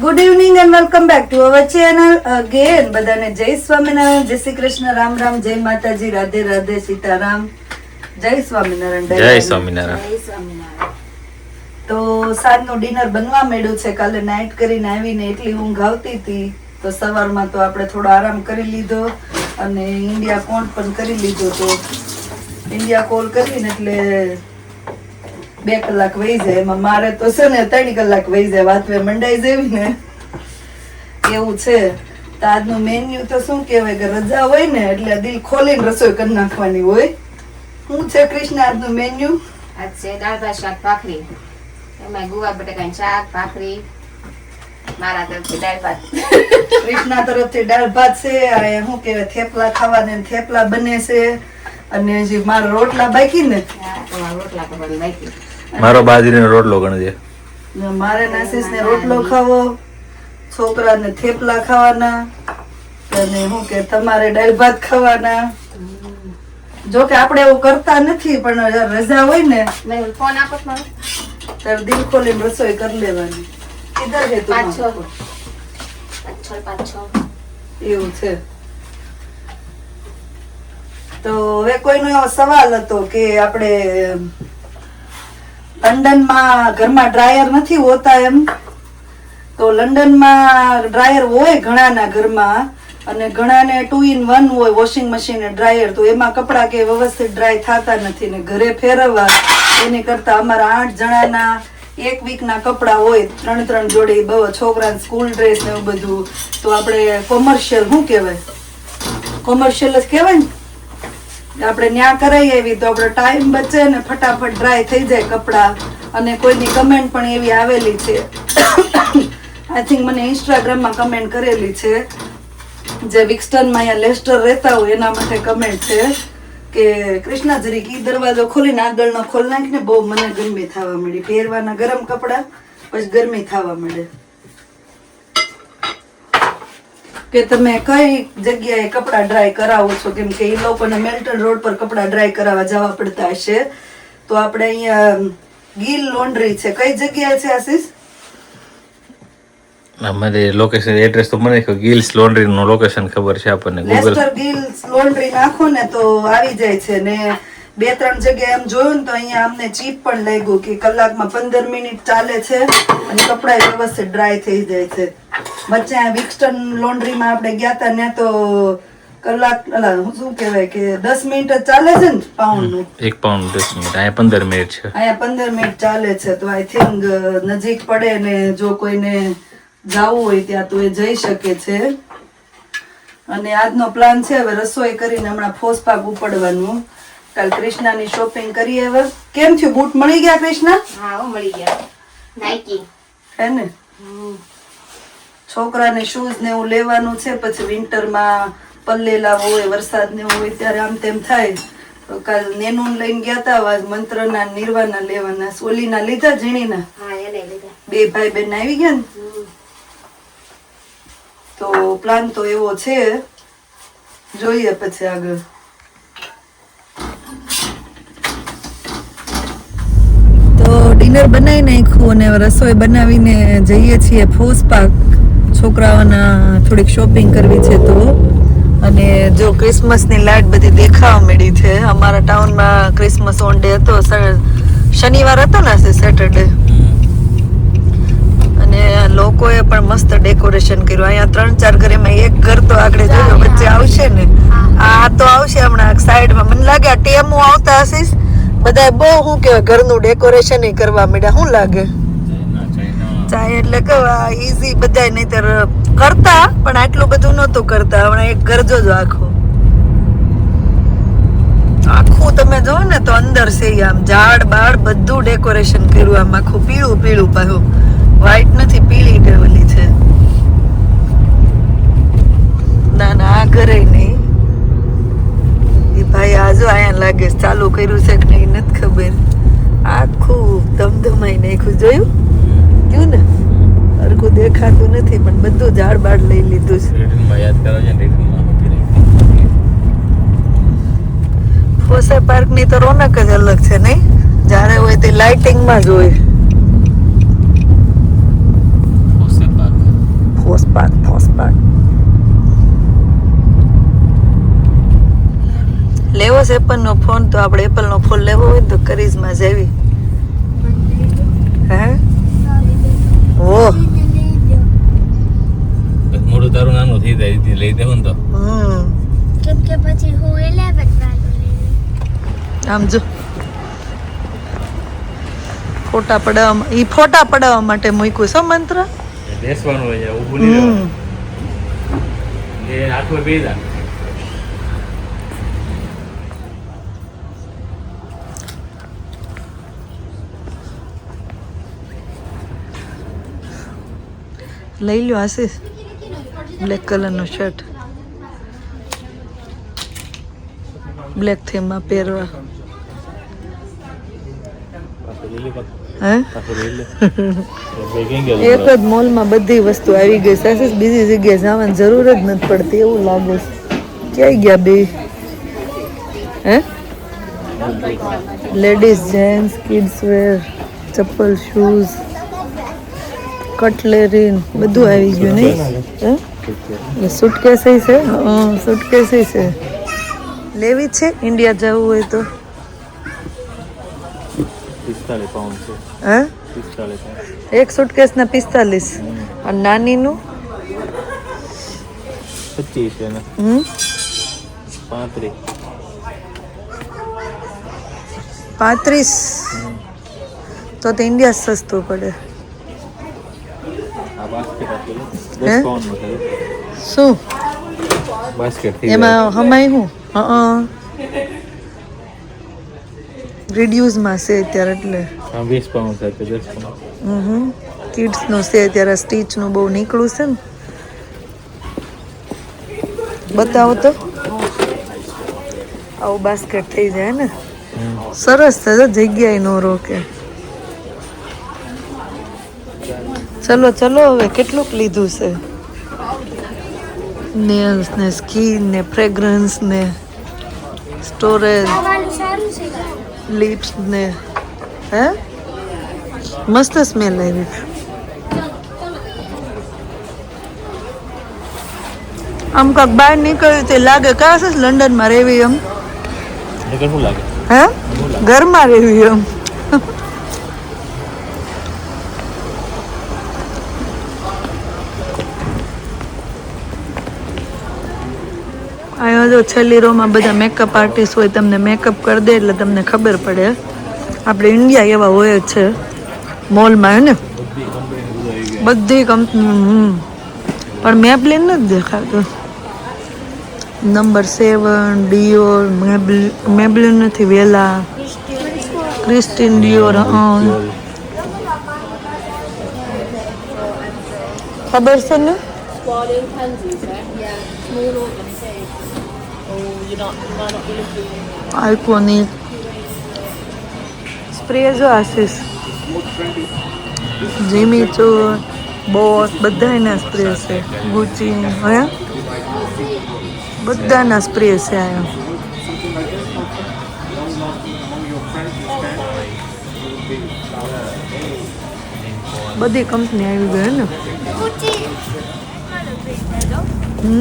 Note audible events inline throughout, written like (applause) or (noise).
Good evening and welcome back to our channel again બધાને જય સ્વામિનારાયણ જય શ્રી કૃષ્ણ રામ રામ જય માતાજી રાધે રાધે સીતારામ. જય સ્વામિનારાયણ જય સ્વામિનારાયણ. તો સાંજનું ડિનર બનવા માંડ્યું છે. કાલે નાઇટ કરીને આવીને એટલી ઊંઘ આવતી હતી તો સવારમાં તો આપણે થોડો આરામ કરી લીધો અને ઇન્ડિયા કોલ પણ કરી લીધો તો ઇન્ડિયા કોલ કરીને એટલે બે કલાક વહી જાય એમાં મારે તો છે ને ત્રણ કલાક વહી જાય વાતવે મંડાઈ જેવી ને. એવું છે. તો આજનું મેન્યુ તો શું કહેવાય કે રજા હોય ને એટલે દિલ ખોલીને રસોઈ કરી નાખવાની હોય. શું છે કૃષ્ણ આજનું મેન્યુ આજ છે દાળ ભાત શાક ભાખરી. એમાં ગુવા બટાકાની શાક ભાખરી. મારા તરફથી દાળ ભાત. કૃષ્ણા તરફથી દાળ ભાત છે આ શું કહેવાય થેપલા ખાવાને થેપલા બને છે. અને જે મારા રોટલા બાકી ને રોટલા બાકી. મારો બાજરીનો રોટલો ગણજે મારે નાસીસ ને રોટલો ખાવો છોકરાને થેપલા ખાવાના અને હું કે તમારે દાળ ભાત ખાવાના. જો કે આપણે એવું કરતા નથી પણ રજા હોય ને ફોન આપો છો દિલ ખોલીને રસોઈ કરી લેવાની. કિધર હે તું પાંચ છ. એવું છે. તો હવે કોઈનો એવો સવાલ હતો કે આપણે લંડનમાં ઘરમાં ડ્રાયર નથી હોતા એમ. તો લંડનમાં ડ્રાયર હોય ઘણાના ઘરમાં અને ઘણાને ટુ ઇન વન હોય વોશિંગ મશીન અને ડ્રાયર, તો એમાં કપડાં કે વ્યવસ્થિત ડ્રાય થતા નથી ને ઘરે ફેરવવા એની કરતા અમારા આઠ જણાના એક વીકના કપડાં હોય, ત્રણ ત્રણ જોડે બહુ છોકરાને સ્કૂલ ડ્રેસ ને એવું બધું, તો આપણે કોમર્શિયલ શું કહેવાય? કોમર્શિયલ જ કહેવાય ને? આપણે ન્યા કરાવી એવી તો આપણો ટાઈમ બચે ને ફટાફટ ડ્રાય થઈ જાય કપડાં. અને કોઈની કમેન્ટ પણ એવી આવેલી છે. આઈ થિંક મને ઇન્સ્ટાગ્રામમાં કમેન્ટ કરેલી છે. જે વિક્સ્ટનમાં અહીંયા લેસ્ટર રહેતા હોય, એના માટે કમેન્ટ છે કે કૃષ્ણા ઈ દરવાજો ખોલીને આગળનો ખોલ નાખીને બહુ મને ગરમી થવા મળી પહેરવાના ગરમ કપડાં, પછી ગરમી થવા મળે કે તમે કઈ જગ્યાએ કપડાં ડ્રાય કરાવો છો? કેમ કે એ લોકોને મેલ્ટન રોડ પર કપડાં ડ્રાય કરાવવા જવા પડતા હશે. તો આપણે અહીંયા ગીલ લોન્ડ્રી છે. કઈ જગ્યાએ છે આશીષ? અમારે લોકેશન એડ્રેસ તો મને ગિલ્સ લોન્ડ્રી નું લોકેશન ખબર છે આપણને ગૂગલ ગિલ્સ લોન્ડ્રી નાખો ને તો આવી જાય છે ને બે ત્રણ જગ્યાએ એમ જોયું ને તો અહીંયા અમને ચીપ પણ લાગ્યું કે કલાકમાં પંદર મિનિટ ચાલે છે અને કપડાં વ્યવસ્થિત ડ્રાય થઈ જાય છે. વચ્ચે આ વિક્સટન લોન્ડ્રીમાં આપણે ગયા હતા ત્યાં તો કલાક શું કહેવાય કે દસ મિનિટ જ ચાલે છે ને પાઉન્ડનું એક પાઉન્ડ દસ મિનિટ અહીંયા પંદર મિનિટ છે. અહીંયા પંદર મિનિટ ચાલે છે તો આઈ થિંક નજીક પડે ને જો કોઈને જવું હોય ત્યાં તો એ જઈ શકે છે. અને આજનો પ્લાન છે હવે રસોઈ કરીને હમણાં ફોસ પાક ઉપાડવાનું. કાલ કૃષ્ણાની શોપિંગ કરી હવે. કેમ થયું? બૂટ મળી ગયા કૃષ્ણા? હા મળી ગયા. નાઇકી હે ને? છોકરાને શૂઝ ને એવું લેવાનું છે પછી વિન્ટરમાં પલ્લેલા હોય વરસાદ ને હોય ત્યારે આમ તેમ થાય. તો કાલ નેનું લઈને ગયા હતા આજ મંત્રના નિર્વાના લેવાના સોલીના લીધા ઝીણીના? બે ભાઈ બેન આવી ગયા ને? તો પ્લાન તો એવો છે. જોઈએ પછી આગળ તો ડિનર બનાવી નાખ્યું અને રસોઈ બનાવીને જઈએ છીએ ફોસ પાક છોકરાઓના થોડીક શોપિંગ કરવી છે તો. અને જો ક્રિસમસની લાઇટ બધી દેખાવા મળી છે. અમારા ટાઉનમાં ક્રિસમસ ઓન ડે હતો. શનિવાર હતો ને સેટરડે અને લોકોએ પણ મસ્ત ડેકોરેશન કર્યું. અહીંયા ત્રણ ચાર ઘરેમાં એક ઘર તો આગળ જોયો વચ્ચે આવશે ને. આ તો આવશે હમણાં. સાઈડમાં મને લાગે આ ટેમો આવતા હશીશ બધા બહુ શું કહેવાય ઘરનું ડેકોરેશન કરવા માંડ્યા. શું લાગે? ચાય એટલે કેવા ઈઝી બધા નહીતર કરતા પણ આટલું બધું નહોતું કરતા. હમણાં એક ગરજો જ આખું. આખું તમે જો ને તો અંદર છે આમ ઝાડ બાળ બધું ડેકોરેશન કર્યું આમ આખું પીળું પીળું પાછું. વ્હાઈટ નથી પીળી ડેવલી છે. ના ના આ ઘરે નહીં. ભાઈ આજો અહીંયા લાગે ચાલુ કર્યું છે કે નહીં નથી ખબર. આખું ધમધમાઈ નાખ્યું જોયું? ગયું ને? હરખું દેખાતું નથી પણ બધું ઝાડ બાડ લઈ લીધું છે. યાદ કરો છે ને ફોસે પાર્કની તો રોનક જ અલગ છે નહીં? જ્યારે હોય તે લાઇટિંગમાં જ હોય. બસ એપલ નો ફોન તો આપણે એપલ નો ફોન લેવો હોય તો કરિશ્મા જેવી હે? ઓ મોડું તારું નાનું થઈ જાય લઈ દેવું ને તો. હમ. કેમ કે પછી હું ઇલેવન વાળું આમ જો. ફોટા પડાવવા ઈ ફોટા પડાવવા માટે મૂક્યું છે મંત્ર. બેસવાનું હોય છે ઊભું નહીં રહેવાનું. એ હાથમાં બે લઈ લ્યો આશીષ. બ્લેક કલરનો શર્ટ બ્લેક થીમમાં પહેરવા. એક જ મોલમાં બધી વસ્તુ આવી ગઈ છે. બીજી જગ્યાએ જવાની જરૂર જ નથી પડતી. એવું લાગે છે. ક્યાંય ગયા બે? હે? લેડીઝ જેન્ટ્સ કિડ્સ વેર ચપ્પલ શૂઝ કટલેરી બધું આવી ગયું નહીં? સુટકેસ છે? હા સુટકેસ છે. લેવી છે? ઇન્ડિયા જવું હોય તો. એક સુટકેસ ના પિસ્તાલીસ. અને પચીસ છે ને હમ? પાંત્રીસ. પાંત્રીસ? તો તે ઇન્ડિયા સસ્તું પડે. હે? શું? એમાં હમાય? હું હા રિડ્યુસમાં છે અત્યારે એટલે. આ વીસ પાઉન્ડ થાય દસ પાઉન્ડ હમ. કિડ્સનું છે અત્યારે સ્ટીચનું બહુ નીકળું છે ને. બતાવો તો. આવું બાસ્કેટ થઈ જાય ને. સરસ થશે જગ્યા જગ્યાએ નો રોકે. ચલો ચલો હવે કેટલુંક લીધું છે? નેલ્સ ને સ્કીન ને ફ્રેગ્રન્સ ને સ્ટોરેજ વાળું સારું છે લિપ્સ ને હે? મસ્ત સ્મેલ આવી. આમ કાંક બહાર નીકળ્યું તે લાગે કાં છે લંડનમાં રહેવી એમ? એટલે શું લાગે. હે? ઘરમાં રહેવી એમ? જો છેલ્લી રોમાં બધા મેકઅપ આર્ટિસ્ટ હોય તમને મેકઅપ કરી દે એટલે તમને ખબર પડે. આપણે ઇન્ડિયા એવા હોય જ છે મોલમાં હોય ને? બધી કંપની હમ પણ મેપલિન નથી દેખાતું. નંબર સેવન ડિયોર મેબલિન નથી વેલા. ક્રિસ્ટિન ડિયોર ખબર છે ને? આઇકોનિક સ્પ્રે જો આશીષ જીમી ચો બોસ બધાના સ્પ્રે છે. ગુચી હે? બધાના સ્પ્રે છે અહીંયા બધી કંપની આવી ગઈ ને? હમ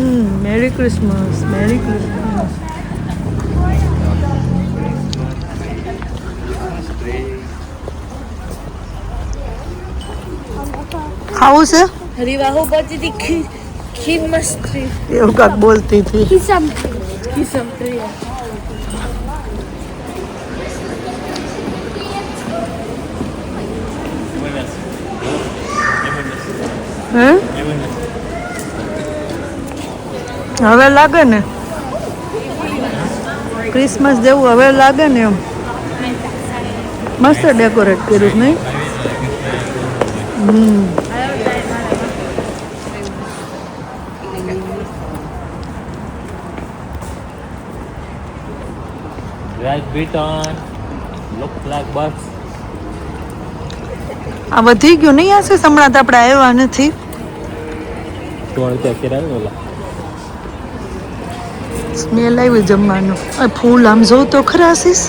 મેરી ક્રિસમસ મેરી ક્રિસમસ ખાવું છે? રીવા હું બધી ખી ખી એવું કાક બોલતી હતી. કિસમ કિસમ પ્રિયા હે? હવે લાગે ને? ક્રિસમસ જેવું હવે લાગે ને એમ. મસ્ત ડેકોરેટ કર્યું નહીં? હમ. આ વધી ગયું નહીં હશે હમણાં તો આપણે આવ્યા નથી. તો ત્યાં કેરા ઓલા સ્મેલ આવ્યું જમવાનું. આ ફૂલ આમ જોઉં તો ખરા આશીષ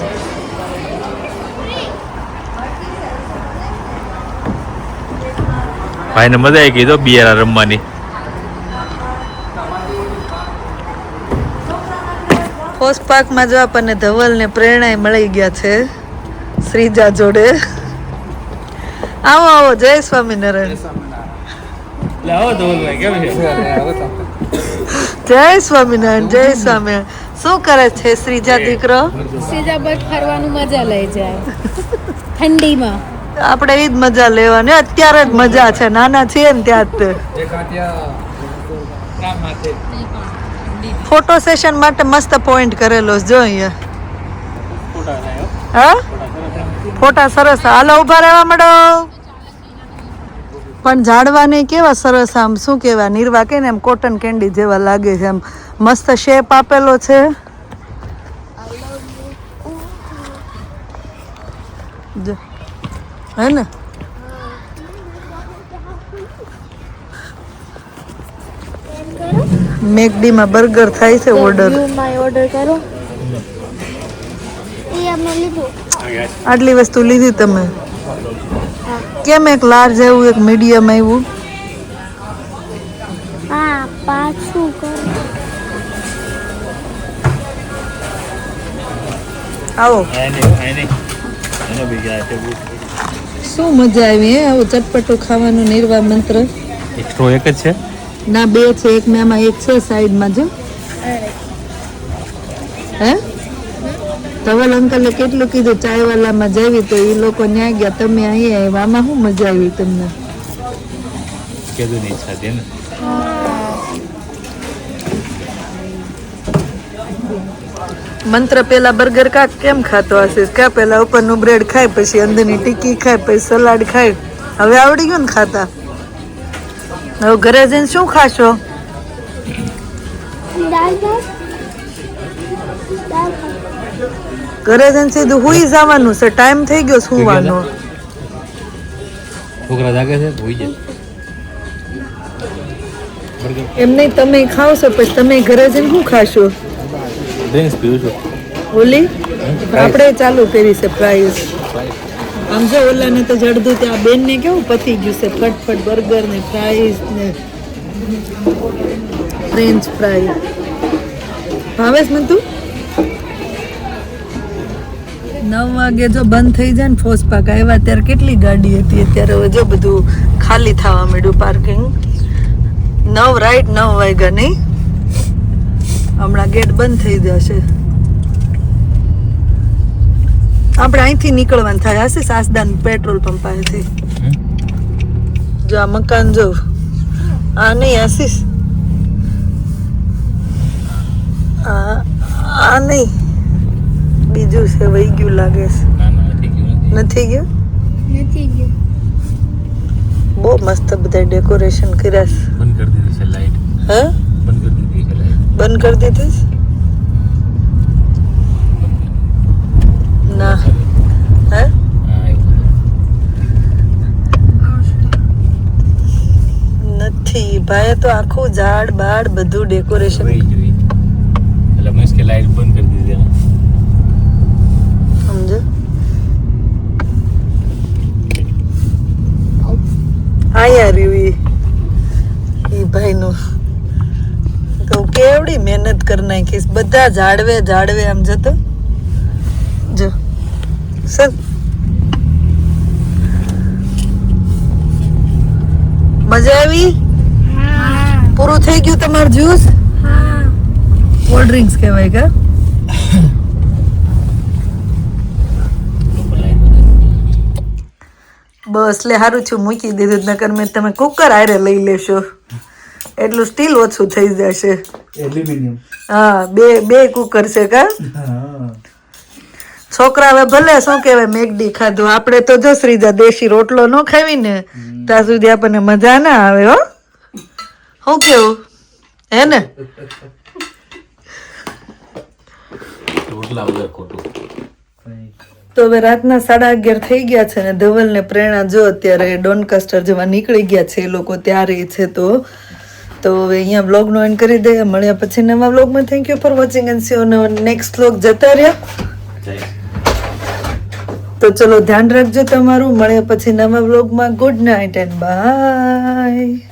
ભાઈને મજા આવી ગઈ તો બિયારા રમવાની. ફોસ પાર્કમાં જો આપણને ધવલ ને પ્રેરણા મળી ગયા છે શ્રીજા જોડે. આવો આવો જય સ્વામિનારાયણ. આવો ધવલભાઈ કેમ છે? જય સ્વામિનારાયણ જય સ્વામિનારાયણ. શું કરે છે શ્રીજા દીકરો? શ્રીજા બટ ફરવાનું મજા લઈ જાય. ઠંડીમાં. આપણે એ જ મજા લેવાની અત્યારે જ મજા છે. નાના છીએ ને ત્યાં જ તે. ફોટો સેશન માટે મસ્ત પોઈન્ટ કરેલો જો અહીંયા. હા? ફોટા સરસ. હાલો ઊભા રહેવા માંડો. પણ ઝાડવા કેવા સરસ આમ શું કેવા નિર્વા કે ને એમ કોટન કેન્ડી જેવા લાગે છે એમ. મસ્ત શેપ આપેલો છે. હે ને? મેકડીમાં બર્ગર થાય છે ઓર્ડર માય ઓર્ડર કરો. એ અમે લીધું. આટલી વસ્તુ લીધી તમે? કેમ એક લાર્જ એવું એક મીડિયમ આવ્યું? પાછું આવો. શું મજા આવી હે? આવું ચટપટું ખાવાનું નિર્વા મંત્ર. એક જ છે. ના બે છે એક ને આમાં એક છે સાઈડમાં જો ધવલ અંકલે કેટલું કીધું? ચાયવાલામાં જાવી તો એ લોકો ન્યા ગયા. તમે અહીંયા આવ્યા. આમાં શું મજા આવી તમને? કીધું ની ઈચ્છા છે ને? મંત્ર પેલા બર્ગર કા કેમ ખાતો હશે? કા પેલા ઉપરનું બ્રેડ ખાય પછી અંદરની ટીકી ખાય પછી સલાડ ખાય? હવે આવડી ગયું ને ખાતા? હવે ઘરે જઈને શું ખાશો? દાળ ભાત. ઘરે જઈને સીધું હુઈ જવાનું છે. ટાઈમ થઈ ગયો સુવાનો. છોકરા જાગે છે? હુઈ જાય. એમ નહીં તમે ખાવશો પછી તમે ઘરે જઈને શું ખાશો? ડ્રિંક્સ પીવું છું ઓલી આપણે ચાલુ કરી છે પ્રાઇસ આમ જો ઓલાને તો જડદું ત્યાં બેન ને કેવું પતી ગયું છે ફટફટ બર્ગર ને ફ્રાઈસ ને ફ્રેન્ચ ફ્રાઈ ભાવેશ ને તું નવ વાગે જો બંધ થઈ જાય ને ફોસ પાક આવ્યા ત્યારે કેટલી ગાડી હતી? અત્યારે હવે જો બધું ખાલી થવા માંડ્યું પાર્કિંગ નવ રાઈટ નવ વાગ્યા નહીં. હમણાં ગેટ બંધ થઈ જશે. આપણે અહીંથી નીકળવાનું થાય. હશે સાસદાન પેટ્રોલ પંપ પાસેથી. જો આ મકાન જો આ નહીં આશીષ આ આ નહીં. બીજું છે વહી ગયું લાગે છે. નથી ગયું નથી ગયું. બહુ મસ્ત બધા ડેકોરેશન કર્યા છે. બંધ કરી દીધી છે લાઈટ. હે? બંધ કરી દીધી છે લાઈટ. બંધ કરી દીધી છે? ના. હે? નથી. ભાઈ તો આખું ઝાડ બાડ બધું ડેકોરેશન એટલે મેં કે લાઈટ બંધ કરી હા યાર એ ભાઈનું. તો કેવડી મહેનત કરી નાખીશ. બધા ઝાડવે ઝાડવે આમ જતો. જો. સર. મજા આવી? પૂરું થઈ ગયું તમારું જ્યુસ? કોલ્ડ ડ્રિંક્સ કહેવાય કા (laughs) લોકો લાઈટ બંધ બસ લે સારું છું મૂકી દીધું નકર મેં તમે કુકર આરે લઈ લેશો. એટલું સ્ટીલ ઓછું થઈ જશે. એલ્યુમિનિયમ હા બે બે કુકર છે કા? હા. છોકરા હવે ભલે શું કહેવાય મેગડી ખાધું. આપણે તો જો શ્રીજા દેશી રોટલો ન ખાવી ને ત્યાં સુધી આપણને મજા ના આવે હો. શું કેવું? હે ને? રોટલા વગર ખોટું. તો હવે રાતના સાડા અગિયાર થઈ ગયા છે ને ધવલ ને પ્રેરણા જો અત્યારે ડોનકાસ્ટર જેવા નીકળી ગયા છે એ લોકો ત્યારે છે તો. તો હવે અહીંયા બ્લોગનો એન્ડ કરી દઈએ. મળ્યા પછી નવા બ્લોગમાં. Thank you for watching and see next blog જતા રહ્યા તો ચલો ધ્યાન રાખજો તમારું. મળ્યા પછી નવા બ્લોગમાં. Good night and by